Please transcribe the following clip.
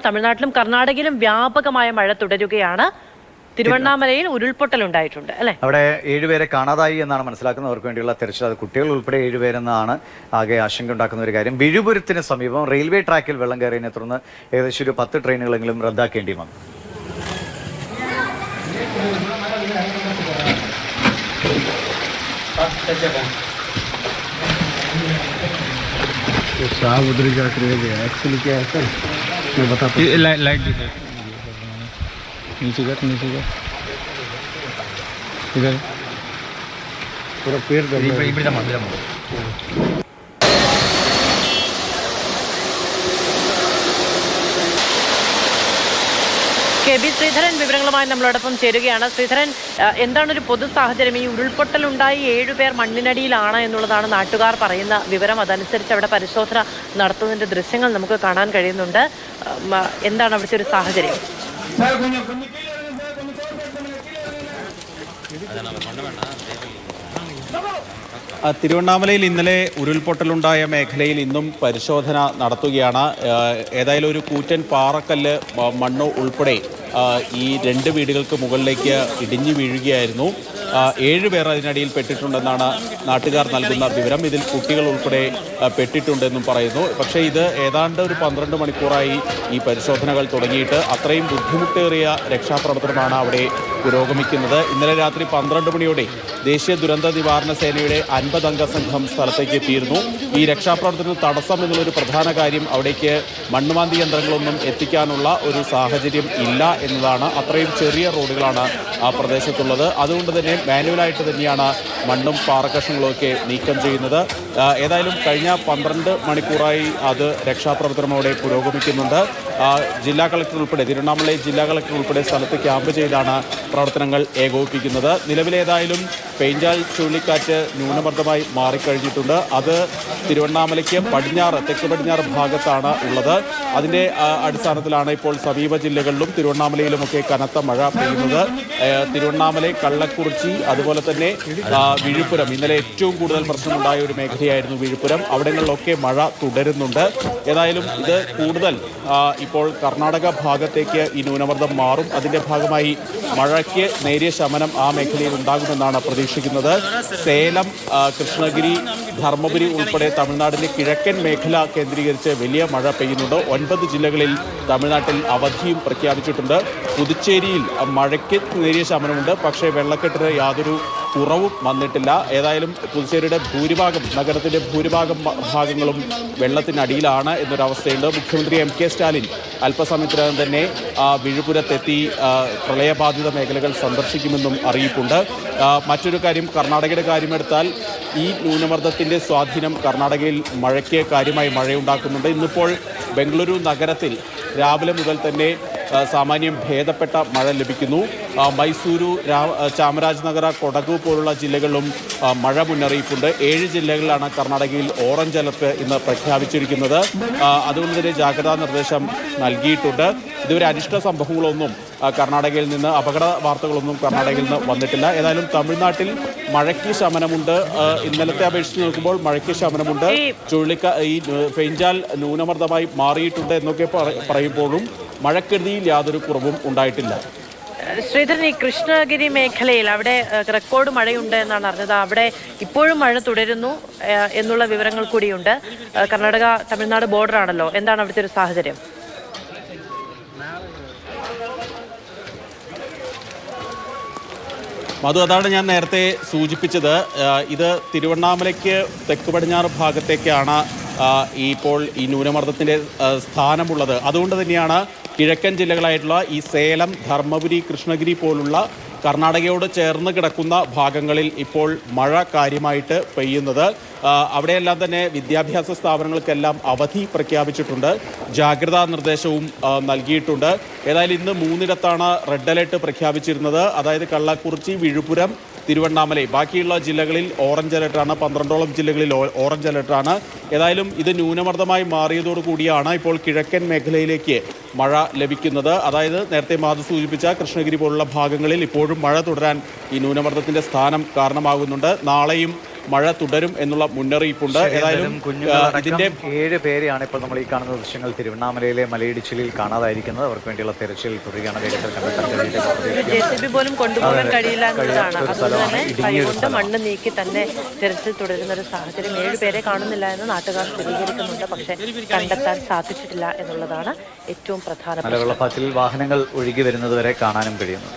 തമിഴ്നാട്ടിലും കർണാടകയിലും വ്യാപകമായ മഴ തുടരുകയാണ് തിരുവണ്ണാമലയിൽ ഉരുൾപൊട്ടൽ ഉണ്ടായിട്ടുണ്ട് അല്ലെ അവിടെ ഏഴുപേരെ കാണാതായി എന്നാണ് മനസ്സിലാക്കുന്നവർക്ക് വേണ്ടിയുള്ള തെരച്ചിൽ അത് കുട്ടികൾ ഉൾപ്പെടെ ഏഴുപേരെന്നാണ് ആകെ ആശങ്ക ഉണ്ടാക്കുന്ന ഒരു കാര്യം വിഴുപുരത്തിന് സമീപം റെയിൽവേ ട്രാക്കിൽ വെള്ളം കയറിയതിനെ തുടർന്ന് ഏകദേശം ഒരു പത്ത് ട്രെയിനുകളെങ്കിലും റദ്ദാക്കേണ്ടി വന്നു तो साहब उधर जाकर रह गया एक्चुअली क्या है सर मैं बता लाइट लाइट दिख। नीचे कर नीचे कर। इधर। पूरा पेड़ दब ശ്രീധരൻ വിവരങ്ങളുമായി നമ്മളോടൊപ്പം ചേരുകയാണ്. ശ്രീധരൻ എന്താണ് ഒരു പൊതു സാഹചര്യം? ഈ ഉരുൾപൊട്ടൽ ഉണ്ടായി ഏഴുപേർ മണ്ണിനടിയിലാണ് എന്നുള്ളതാണ് നാട്ടുകാർ പറയുന്ന വിവരം. അതനുസരിച്ച് അവിടെ പരിശോധന നടത്തുന്നതിന്റെ ദൃശ്യങ്ങൾ നമുക്ക് കാണാൻ കഴിയുന്നുണ്ട്. എന്താണ് അവിടുത്തെ ഒരു സാഹചര്യം? തിരുവണ്ണാമലയിൽ ഇന്നലെ ഉരുൾപൊട്ടലുണ്ടായ മേഖലയിൽ ഇന്നും പരിശോധന നടത്തുകയാണ്. ഏതായാലും ഒരു കൂറ്റൻ പാറക്കല്ല് മണ്ണ് ഉൾപ്പെടെ ഈ രണ്ട് വീടുകൾക്ക് മുകളിലേക്ക് ഇടിഞ്ഞു വീഴുകയായിരുന്നു. ഏഴ് പേർ അതിനടിയിൽ പെട്ടിട്ടുണ്ടെന്നാണ് നാട്ടുകാർ നൽകുന്ന വിവരം. ഇതിൽ കുട്ടികൾ ഉൾപ്പെടെ പെട്ടിട്ടുണ്ടെന്നും പറയുന്നു. പക്ഷേ ഇത് ഏതാണ്ട് ഒരു പന്ത്രണ്ട് മണിക്കൂറായി ഈ പരിശോധനകൾ തുടങ്ങിയിട്ട് അത്രയും ബുദ്ധിമുട്ടേറിയ രക്ഷാപ്രവർത്തനമാണ് അവിടെ പുരോഗമിക്കുന്നത്. ഇന്നലെ രാത്രി പന്ത്രണ്ട് മണിയോടെ ദേശീയ ദുരന്ത നിവാരണ സേനയുടെ അൻപതംഗ സംഘം സ്ഥലത്തേക്ക് എത്തിയിരുന്നു. ഈ രക്ഷാപ്രവർത്തനത്തിന് തടസ്സം എന്നുള്ളൊരു പ്രധാന കാര്യം അവിടേക്ക് മണ്ണുമാന്തി യന്ത്രങ്ങളൊന്നും എത്തിക്കാനുള്ള ഒരു സാഹചര്യം ഇല്ല എന്നതാണ്. അത്രയും ചെറിയ റോഡുകളാണ് ആ പ്രദേശത്തുള്ളത്. അതുകൊണ്ട് തന്നെ മാനുവലായിട്ട് തന്നെയാണ് മണ്ണും പാറക്കഷങ്ങളും ഒക്കെ നീക്കം ചെയ്യുന്നത്. ഏതായാലും കഴിഞ്ഞ പന്ത്രണ്ട് മണിക്കൂറായി അത് രക്ഷാപ്രവർത്തനം പുരോഗമിക്കുന്നുണ്ട്. ജില്ലാ കളക്ടർ ഉൾപ്പെടെ തിരുവണ്ണാമലൈ ജില്ലാ കളക്ടർ ഉൾപ്പെടെ സ്ഥലത്ത് ക്യാമ്പ് ചെയ്താണ് പ്രവർത്തനങ്ങൾ ഏകോപിപ്പിക്കുന്നത്. നിലവിലേതായാലും പെയിഞ്ചാൽ ചുഴലിക്കാറ്റ് ന്യൂനമർദ്ദമായി മാറിക്കഴിഞ്ഞിട്ടുണ്ട്. അത് തിരുവണ്ണാമലയ്ക്ക് പടിഞ്ഞാറ് തെക്ക് പടിഞ്ഞാറ് ഭാഗത്താണ് ഉള്ളത്. അതിന്റെ അടിസ്ഥാനത്തിലാണ് ഇപ്പോൾ സമീപ ജില്ലകളിലും തിരുവണ്ണാമലയിലുമൊക്കെ കനത്ത മഴ പെയ്യുന്നത്. തിരുവണ്ണാമല കള്ളക്കുറിച്ചി അതുപോലെ തന്നെ വിഴുപ്പുരം. ഇന്നലെ ഏറ്റവും കൂടുതൽ പ്രശ്നമുണ്ടായ ഒരു മേഖലയായിരുന്നു വിഴുപ്പുരം. അവിടങ്ങളിലൊക്കെ മഴ തുടരുന്നുണ്ട്. ഏതായാലും ഇത് കൂടുതൽ ഇപ്പോൾ കർണാടക ഭാഗത്തേക്ക് ഈ ന്യൂനമർദ്ദം മാറും. അതിന്റെ ഭാഗമായി മഴയ്ക്ക് നേരിയ ശമനം ആ മേഖലയിൽ ഉണ്ടാകുമെന്നാണ് പ്രതീക്ഷിക്കുന്നത്. സേലം കൃഷ്ണഗിരി ധർമ്മപുരി ഉൾപ്പെടെ തമിഴ്നാടിന്റെ കിഴക്കൻ മേഖല കേന്ദ്രീകരിച്ച് വലിയ മഴ പെയ്യുന്നുണ്ട്. ഒൻപത് ജില്ലകളിൽ തമിഴ്നാട്ടിൽ അവധിയും പ്രഖ്യാപിച്ചിട്ടുണ്ട്. പുതുച്ചേരിയിൽ മഴയ്ക്ക് നേരിയ ശമനമുണ്ട്. പക്ഷേ വെള്ളക്കെട്ടിന് യാതൊരു കുറവും വന്നിട്ടില്ല. ഏതായാലും പുതുച്ചേരിയുടെ ഭൂരിഭാഗം നഗരത്തിന്റെ ഭൂരിഭാഗം ഭാഗങ്ങളും വെള്ളത്തിനടിയിലാണ് എന്നൊരവസ്ഥയുണ്ട്. മുഖ്യമന്ത്രി എം കെ സ്റ്റാലിൻ അല്പസമയത്തിനകം തന്നെ വിഴുപുരത്തെത്തി പ്രളയബാധിത മേഖലകൾ സന്ദർശിക്കുമെന്നും അറിയിപ്പുണ്ട്. മറ്റൊരു കാര്യം കർണാടകയുടെ കാര്യമെടുത്താൽ ഈ ന്യൂനമർദ്ദത്തിന്റെ സ്വാധീനം കർണാടകയിൽ മഴയ്ക്ക് കാര്യമായി മഴയുണ്ടാക്കുന്നുണ്ട്. ഇന്നിപ്പോൾ ബംഗളൂരു നഗരത്തിൽ രാവിലെ മുതൽ തന്നെ സാമാന്യം ഭേദപ്പെട്ട മഴ ലഭിക്കുന്നു. മൈസൂരു ചാമരാജനഗര കൊടകു പോലുള്ള ജില്ലകളിലും മഴ മുന്നറിയിപ്പുണ്ട്. ഏഴ് ജില്ലകളിലാണ് കർണാടകയിൽ ഓറഞ്ച് അലർട്ട് ഇന്ന് പ്രഖ്യാപിച്ചിരിക്കുന്നത്. അതുകൊണ്ട് തന്നെ ജാഗ്രതാ നിർദ്ദേശം നൽകിയിട്ടുണ്ട്. ഇതുവരെ അനിഷ്ട സംഭവങ്ങളൊന്നും കർണാടകയിൽ നിന്ന് അപകട വാർത്തകളൊന്നും കർണാടകയിൽ നിന്ന് വന്നിട്ടില്ല. ഏതായാലും തമിഴ്നാട്ടിൽ മഴയ്ക്ക് ശമനമുണ്ട്. ഇന്നലത്തെ അപേക്ഷിച്ച് നോക്കുമ്പോൾ മഴയ്ക്ക് ശമനമുണ്ട്. ചുഴലിക്ക ഈ ഫെയിഞ്ചാൽ ന്യൂനമർദ്ദമായി മാറിയിട്ടുണ്ട് എന്നൊക്കെ പറ- പറയുമ്പോഴും മഴക്കെടുതിയിൽ യാതൊരു കുറവും ഉണ്ടായിട്ടില്ല. ശ്രീധരൻ ഈ കൃഷ്ണഗിരി മേഖലയിൽ അവിടെ റെക്കോർഡ് മഴയുണ്ട് എന്നാണ് അറിഞ്ഞത്. അവിടെ ഇപ്പോഴും മഴ തുടരുന്നു എന്നുള്ള വിവരങ്ങൾ കൂടിയുണ്ട്. കർണാടക തമിഴ്നാട് ബോർഡർ ആണല്ലോ. എന്താണ് അവിടുത്തെ ഒരു സാഹചര്യം? മധു അതാണ് ഞാൻ നേരത്തെ സൂചിപ്പിച്ചത്. ഇത് തിരുവണ്ണാമലയ്ക്ക് തെക്ക് പടിഞ്ഞാറ് ഭാഗത്തേക്കാണ് ഇപ്പോൾ ഈ ന്യൂനമർദ്ദത്തിന്റെ സ്ഥാനമുള്ളത്. അതുകൊണ്ട് തന്നെയാണ് കിഴക്കൻ ജില്ലകളായിട്ടുള്ള ഈ സേലം ധർമ്മപുരി കൃഷ്ണഗിരി പോലുള്ള കർണാടകയോട് ചേർന്ന് കിടക്കുന്ന ഭാഗങ്ങളിൽ ഇപ്പോൾ മഴ കാര്യമായിട്ട് പെയ്യുന്നത്. അവിടെയെല്ലാം തന്നെ വിദ്യാഭ്യാസ സ്ഥാപനങ്ങൾക്കെല്ലാം അവധി പ്രഖ്യാപിച്ചിട്ടുണ്ട്. ജാഗ്രതാ നിർദ്ദേശവും നൽകിയിട്ടുണ്ട്. ഏതായാലും ഇന്ന് മൂന്നിടത്താണ് റെഡ് അലേർട്ട് പ്രഖ്യാപിച്ചിരുന്നത്. അതായത് കള്ളക്കുറിച്ചി വിഴുപുരം തിരുവണ്ണാമലൈ. ബാക്കിയുള്ള ജില്ലകളിൽ ഓറഞ്ച് അലർട്ടാണ് പന്ത്രണ്ടോളം ജില്ലകളിൽ ഓറഞ്ച് അലർട്ടാണ് ഏതായാലും ഇത് ന്യൂനമർദ്ദമായി മാറിയതോടു കൂടിയാണ് ഇപ്പോൾ കിഴക്കൻ മേഖലയിലേക്ക് മഴ ലഭിക്കുന്നത്. അതായത് നേരത്തെ മാധു സൂചിപ്പിച്ച കൃഷ്ണഗിരി പോലുള്ള ഭാഗങ്ങളിൽ ഇപ്പോഴും മഴ തുടരാൻ ഈ ന്യൂനമർദ്ദത്തിന്റെ സ്ഥാനം കാരണമാകുന്നുണ്ട്. നാളെയും മഴ തുടരും എന്നുള്ള മുന്നറിയിപ്പുണ്ട്. ഏതായാലും ഇതിന്റെ ഏഴ് പേരെയാണ് ഇപ്പോൾ നമ്മൾ ഈ കാണുന്ന ദൃശ്യങ്ങൾ തിരുവണ്ണാമലയിലെ മലയിടിച്ചിലിൽ കാണാതായിരിക്കുന്നത്. അവർക്ക് വേണ്ടിയുള്ള തെരച്ചിൽ തുടരുകയാണ് വേഗത്തിൽ കണ്ടെത്താൻ പോലും കൊണ്ടുപോകാൻ കഴിയില്ല എന്നുള്ളതാണ് അതുകൊണ്ട് മണ്ണ് നീക്കി തന്നെ തിരച്ചിൽ തുടരുന്ന ഒരു സാഹചര്യം ഏഴ് പേരെ കാണുന്നില്ല എന്ന് നാട്ടുകാർ സ്ഥിരീകരിക്കുന്നുണ്ട്. പക്ഷേ കണ്ടെത്താൻ സാധിച്ചിട്ടില്ല എന്നുള്ളതാണ് ഏറ്റവും പ്രധാന മലവെള്ളപ്പാച്ചിൽ വാഹനങ്ങൾ ഒഴുകി വരുന്നത് വരെ കാണാനും കഴിയുന്നു.